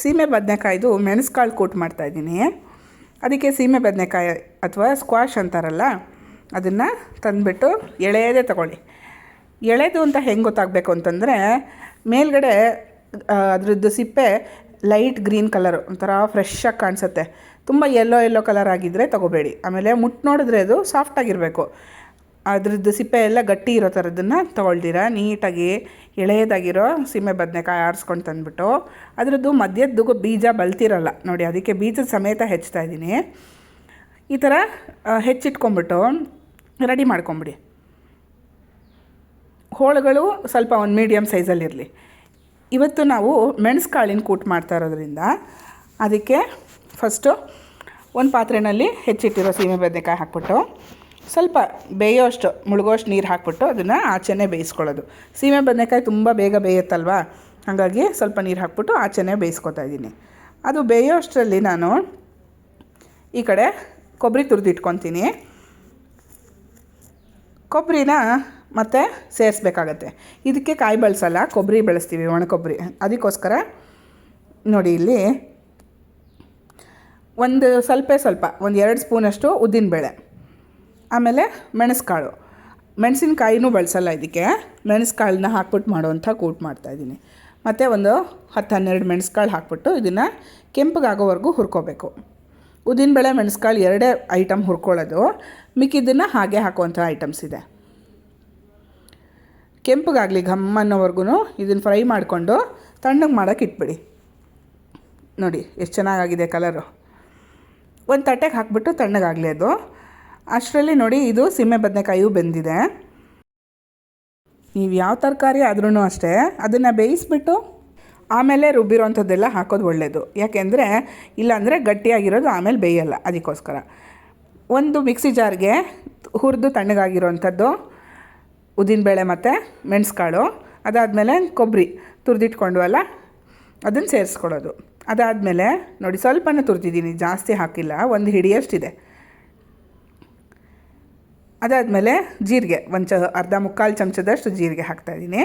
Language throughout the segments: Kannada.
ಸೀಮೆ ಬದನೆಕಾಯ್ದು ಮೆಣಸ್ಕಾಳು ಕೂಟ್ ಮಾಡ್ತಾಯಿದ್ದೀನಿ ಅದಕ್ಕೆ ಸೀಮೆ ಬದನೆಕಾಯಿ ಅಥವಾ ಸ್ಕ್ವಾಷ್ ಅಂತಾರಲ್ಲ, ಅದನ್ನು ತಂದುಬಿಟ್ಟು ಎಳೆಯದೇ ತಗೊಳ್ಳಿ. ಎಳೆದು ಅಂತ ಹೆಂಗೆ ಗೊತ್ತಾಗಬೇಕು ಅಂತಂದರೆ, ಮೇಲ್ಗಡೆ ಅದರದ್ದು ಸಿಪ್ಪೆ ಲೈಟ್ ಗ್ರೀನ್ ಕಲರು, ಒಂಥರ ಫ್ರೆಶ್ಶಾಗಿ ಕಾಣಿಸುತ್ತೆ. ತುಂಬ ಯೆಲ್ಲೋ ಯೆಲ್ಲೋ ಕಲರ್ ಆಗಿದ್ದರೆ ತೊಗೋಬೇಡಿ. ಆಮೇಲೆ ಮುಟ್ಟು ನೋಡಿದ್ರೆ ಅದು ಸಾಫ್ಟಾಗಿರಬೇಕು ಅದ್ರದ್ದು ಸಿಪ್ಪೆ ಎಲ್ಲ ಗಟ್ಟಿ ಇರೋ ಥರದನ್ನು ತೊಗೊಳ್ದಿರ ನೀಟಾಗಿ ಎಳೆಯದಾಗಿರೋ ಸೀಮೆ ಬದನೆಕಾಯಿ ಆರಿಸ್ಕೊಂಡು ತಂದುಬಿಟ್ಟು, ಅದರದ್ದು ಮಧ್ಯದ್ದು ಬೀಜ ಬಲ್ತಿರಲ್ಲ. ನೋಡಿ, ಅದಕ್ಕೆ ಬೀಜದ ಸಮೇತ ಹೆಚ್ಚ್ತಾ ಇದ್ದೀನಿ. ಈ ಥರ ಹೆಚ್ಚಿಟ್ಕೊಂಬಿಟ್ಟು ರೆಡಿ ಮಾಡ್ಕೊಂಬಿಡಿ. ಹೋಳುಗಳು ಸ್ವಲ್ಪ ಒಂದು ಮೀಡಿಯಮ್ ಸೈಜಲ್ಲಿರಲಿ ಇವತ್ತು ನಾವು ಮೆಣಸ್ಕಾಳಿನ ಕೂಟ್ ಮಾಡ್ತಾ ಇರೋದ್ರಿಂದ ಅದಕ್ಕೆ ಫಸ್ಟು ಒಂದು ಪಾತ್ರೆಯಲ್ಲಿ ಹೆಚ್ಚಿಟ್ಟಿರೋ ಸೀಮೆ ಬದನೆಕಾಯಿ ಹಾಕ್ಬಿಟ್ಟು ಸ್ವಲ್ಪ ಬೇಯೋಷ್ಟು, ಮುಳುಗೋಷ್ಟು ನೀರು ಹಾಕ್ಬಿಟ್ಟು ಅದನ್ನು ಆಚೆನೇ ಬೇಯಿಸ್ಕೊಳ್ಳೋದು. ಸೀಮೆ ಬದನೆಕಾಯಿ ತುಂಬ ಬೇಗ ಬೇಯುತ್ತಲ್ವಾ? ಹಾಗಾಗಿ ಸ್ವಲ್ಪ ನೀರು ಹಾಕ್ಬಿಟ್ಟು ಆಚೆನೇ ಬೇಯಿಸ್ಕೊತಾ ಇದ್ದೀನಿ. ಅದು ಬೇಯೋಷ್ಟರಲ್ಲಿ ನಾನು ಈ ಕಡೆ ಕೊಬ್ಬರಿ ತುರಿದಿಟ್ಕೊತೀನಿ. ಕೊಬ್ಬರಿನ ಮತ್ತೆ ಸೇರಿಸ್ಬೇಕಾಗತ್ತೆ. ಇದಕ್ಕೆ ಕಾಯಿ ಬಳಸಲ್ಲ ಕೊಬ್ಬರಿ ಬೆಳೆಸ್ತೀವಿ ಒಣ ಕೊಬ್ಬರಿ ಅದಕ್ಕೋಸ್ಕರ ನೋಡಿ ಇಲ್ಲಿ ಒಂದು ಸ್ವಲ್ಪ ಸ್ವಲ್ಪ, ಒಂದು ಎರಡು ಸ್ಪೂನಷ್ಟು ಉದ್ದಿನಬೇಳೆ. ಆಮೇಲೆ ಮೆಣಸ್ಕಾಳು. ಮೆಣಸಿನ್ಕಾಯಿನೂ ಬಳಸಲ್ಲ ಇದಕ್ಕೆ. ಮೆಣಸ್ಕಾಳನ್ನ ಹಾಕ್ಬಿಟ್ಟು ಮಾಡುವಂಥ ಕೂಟ್ ಮಾಡ್ತಾಯಿದ್ದೀನಿ ಮತ್ತು ಒಂದು ಹತ್ತು ಹನ್ನೆರಡು ಮೆಣಸ್ಕಾಳು ಹಾಕ್ಬಿಟ್ಟು ಇದನ್ನು ಕೆಂಪಗಾಗೋವರೆಗೂ ಹುರ್ಕೋಬೇಕು. ಉದ್ದಿನಬೇಳೆ ಮೆಣಸ್ಕಾಳು ಎರಡೇ ಐಟಮ್ ಹುರ್ಕೊಳ್ಳೋದು. ಮಿಕ್ಕಿದ್ದನ್ನು ಹಾಗೆ ಹಾಕುವಂಥ ಐಟಮ್ಸ್ ಇದೆ. ಕೆಂಪಗಾಗಲಿ ಘಮ್ ಅನ್ನೋವರೆಗೂ ಇದನ್ನು ಫ್ರೈ ಮಾಡಿಕೊಂಡು ತಣ್ಣಗೆ ಮಾಡೋಕ್ಕೆ ಇಟ್ಬಿಡಿ. ನೋಡಿ, ಎಷ್ಟು ಚೆನ್ನಾಗಾಗಿದೆ ಕಲರು ಒಂದು ತಟ್ಟೆಗೆ ಹಾಕ್ಬಿಟ್ಟು ತಣ್ಣಗಾಗಲಿ ಅದು. ಅಷ್ಟರಲ್ಲಿ ನೋಡಿ ಇದು ಸೀಮೆ ಬದನೆಕಾಯಿಯೂ ಬೆಂದಿದೆ. ನೀವು ಯಾವ ತರಕಾರಿ ಆದ್ರೂ ಅಷ್ಟೇ ಅದನ್ನು ಬೇಯಿಸ್ಬಿಟ್ಟು ಆಮೇಲೆ ರುಬ್ಬಿರೋಂಥದ್ದೆಲ್ಲ ಹಾಕೋದು ಒಳ್ಳೆಯದು ಯಾಕೆಂದರೆ ಇಲ್ಲಾಂದರೆ ಗಟ್ಟಿಯಾಗಿರೋದು ಆಮೇಲೆ ಬೇಯಲ್ಲ ಅದಕ್ಕೋಸ್ಕರ. ಒಂದು ಮಿಕ್ಸಿ ಜಾರ್ಗೆ ಹುರಿದು ತಣ್ಣಗಾಗಿರೋವಂಥದ್ದು, ಉದ್ದಿನಬೇಳೆ ಮತ್ತು ಮೆಣಸುಕಾಳು, ಅದಾದಮೇಲೆ ಕೊಬ್ಬರಿ ತುರಿದಿಟ್ಕೊಂಡ್ವಲ್ಲ ಅದನ್ನು ಸೇರಿಸ್ಕೊಳ್ಳೋದು. ಅದಾದಮೇಲೆ ನೋಡಿ ಸ್ವಲ್ಪನೇ ತುರಿದಿದ್ದೀನಿ, ಜಾಸ್ತಿ ಹಾಕಿಲ್ಲ, ಒಂದು ಹಿಡಿಯಷ್ಟಿದೆ. ಅದಾದಮೇಲೆ ಜೀರಿಗೆ, ಒಂದು ಅರ್ಧ ಮುಕ್ಕಾಲು ಚಮಚದಷ್ಟು ಜೀರಿಗೆ ಹಾಕ್ತಾಯಿದ್ದೀನಿ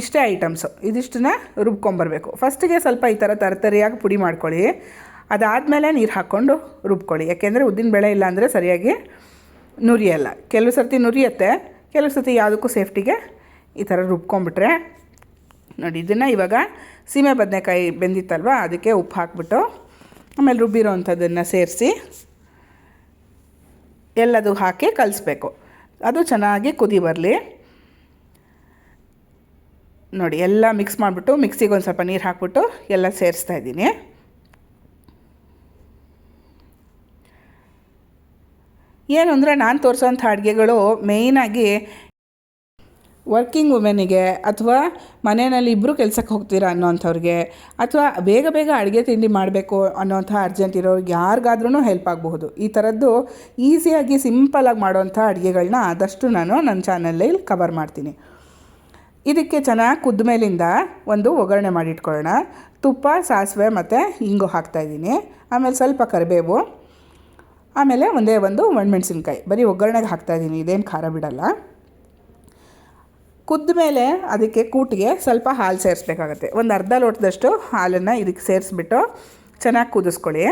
ಇಷ್ಟೇ ಐಟಮ್ಸು. ಇದಿಷ್ಟನ್ನ ರುಬ್ಕೊಂಬರ್ಬೇಕು. ಫಸ್ಟಿಗೆ ಸ್ವಲ್ಪ ಈ ಥರ ತರತರಿಯಾಗಿ ಪುಡಿ ಮಾಡ್ಕೊಳ್ಳಿ. ಅದಾದಮೇಲೆ ನೀರು ಹಾಕ್ಕೊಂಡು ರುಬ್ಕೊಳ್ಳಿ. ಯಾಕೆಂದರೆ ಉದ್ದಿನಬೇಳೆ ಇಲ್ಲ ಅಂದರೆ ಸರಿಯಾಗಿ ನುರಿಯಲ್ಲ. ಕೆಲವು ಸರ್ತಿ ನುರಿಯುತ್ತೆ, ಕೆಲವು ಸರ್ತಿ ಯಾವುದಕ್ಕೂ ಸೇಫ್ಟಿಗೆ ಈ ಥರ ರುಬ್ಕೊಂಬಿಟ್ರೆ ನೋಡಿ, ಇದನ್ನು ಇವಾಗ ಸೀಮೆ ಬದನೆಕಾಯಿ ಬೆಂದಿತ್ತಲ್ವ, ಅದಕ್ಕೆ ಉಪ್ಪು ಹಾಕ್ಬಿಟ್ಟು ಆಮೇಲೆ ರುಬ್ಬಿರೋ ಅಂಥದ್ದನ್ನು ಸೇರಿಸಿ ಎಲ್ಲದು ಹಾಕಿ ಕಲಿಸ್ಬೇಕು. ಅದು ಚೆನ್ನಾಗಿ ಕುದಿ ಬರಲಿ. ನೋಡಿ, ಎಲ್ಲ ಮಿಕ್ಸ್ ಮಾಡಿಬಿಟ್ಟು ಮಿಕ್ಸಿಗೆ ಒಂದು ಸ್ವಲ್ಪ ನೀರು ಹಾಕ್ಬಿಟ್ಟು ಎಲ್ಲ ಸೇರಿಸ್ತಾ ಇದ್ದೀನಿ. ಏನು ಅಂದರೆ ನಾನು ತೋರಿಸೋಂಥ ಅಡುಗೆಗಳು ಮೇಯ್ನಾಗಿ ವರ್ಕಿಂಗ್ ವುಮೆನಿಗೆ ಅಥವಾ ಮನೆಯಲ್ಲಿ ಇಬ್ಬರು ಕೆಲಸಕ್ಕೆ ಹೋಗ್ತೀರಾ ಅನ್ನೋಂಥವ್ರಿಗೆ ಅಥವಾ ಬೇಗ ಬೇಗ ಅಡುಗೆ ತಿಂಡಿ ಮಾಡಬೇಕು ಅನ್ನೋಂಥ ಅರ್ಜೆಂಟ್ ಇರೋರಿಗೆ ಯಾರಿಗಾದ್ರೂ ಹೆಲ್ಪ್ ಆಗಬಹುದು. ಈ ಥರದ್ದು ಈಸಿಯಾಗಿ ಸಿಂಪಲಾಗಿ ಮಾಡೋವಂಥ ಅಡುಗೆಗಳನ್ನ ಆದಷ್ಟು ನಾನು ನನ್ನ ಚಾನಲಲ್ಲಿ ಕವರ್ ಮಾಡ್ತೀನಿ. ಇದಕ್ಕೆ ಚೆನ್ನಾಗಿ ಕುದ್ದ ಮೇಲಿಂದ ಒಂದು ಒಗ್ಗರಣೆ ಮಾಡಿಟ್ಕೊಳ್ಳೋಣ. ತುಪ್ಪ, ಸಾಸಿವೆ ಮತ್ತು ಇಂಗು ಹಾಕ್ತಾಯಿದ್ದೀನಿ ಆಮೇಲೆ ಸ್ವಲ್ಪ ಕರಿಬೇವು, ಆಮೇಲೆ ಒಂದೇ ಒಂದು ಒಣಮೆಣ್ಸಿನ್ಕಾಯಿ. ಬರೀ ಒಗ್ಗರಣೆಗೆ ಹಾಕ್ತಾಯಿದ್ದೀನಿ ಇದೇನು ಖಾರ ಬಿಡಲ್ಲ. ಕುದ್ದ ಮೇಲೆ ಅದಕ್ಕೆ ಕೂಟಿಗೆ ಸ್ವಲ್ಪ ಹಾಲು ಸೇರಿಸ್ಬೇಕಾಗತ್ತೆ. ಒಂದು ಅರ್ಧ ಲೋಟದಷ್ಟು ಹಾಲನ್ನು ಇದಕ್ಕೆ ಸೇರಿಸ್ಬಿಟ್ಟು ಚೆನ್ನಾಗಿ ಕುದಿಸ್ಕೊಳ್ಳಿ.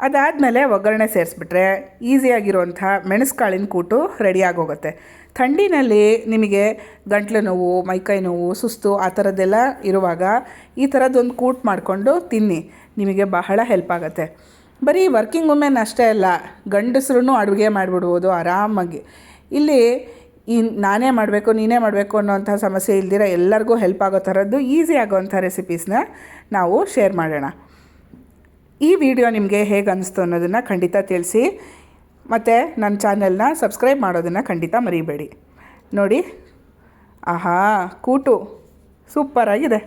ಅದಾದಮೇಲೆ ಒಗ್ಗರಣೆ ಸೇರಿಸ್ಬಿಟ್ರೆ ಈಸಿಯಾಗಿರುವಂಥ ಮೆಣಸುಕಾಳಿನ ಕೂಟು ರೆಡಿಯಾಗಿ ಹೋಗುತ್ತೆ ಥಂಡಿನಲ್ಲಿ ನಿಮಗೆ ಗಂಟ್ಲು ನೋವು, ಮೈಕೈ ನೋವು, ಸುಸ್ತು ಆ ಥರದ್ದೆಲ್ಲ ಇರುವಾಗ ಈ ಥರದ್ದೊಂದು ಕೂಟ್ ಮಾಡಿಕೊಂಡು ತಿನ್ನಿ, ನಿಮಗೆ ಬಹಳ ಹೆಲ್ಪ್ ಆಗುತ್ತೆ. ಬರೀ ವರ್ಕಿಂಗ್ ವುಮೆನ್ ಅಷ್ಟೇ ಅಲ್ಲ ಗಂಡಸ್ರೂ ಅಡುಗೆ ಮಾಡಿಬಿಡ್ಬೋದು ಆರಾಮಾಗಿ. ಇಲ್ಲಿ ಈ ನಾನೇ ಮಾಡಬೇಕು, ನೀನೇ ಮಾಡಬೇಕು ಅನ್ನೋಂಥ ಸಮಸ್ಯೆ ಇಲ್ದಿರ ಎಲ್ಲರಿಗೂ ಹೆಲ್ಪ್ ಆಗೋ ಥರದ್ದು ಈಸಿ ಆಗೋವಂಥ ರೆಸಿಪೀಸ್ನ ನಾವು ಶೇರ್ ಮಾಡೋಣ. ಈ ವಿಡಿಯೋ ನಿಮಗೆ ಹೇಗೆ ಅನ್ನಿಸ್ತು ಅನ್ನೋದನ್ನು ಖಂಡಿತ ತಿಳಿಸಿ. ಮತ್ತು ನನ್ನ ಚಾನೆಲ್ನ ಸಬ್ಸ್ಕ್ರೈಬ್ ಮಾಡೋದನ್ನು ಖಂಡಿತ ಮರಿಬೇಡಿ. ನೋಡಿ, ಆಹಾ, ಕೂಟು. ಸೂಪರಾಗಿದೆ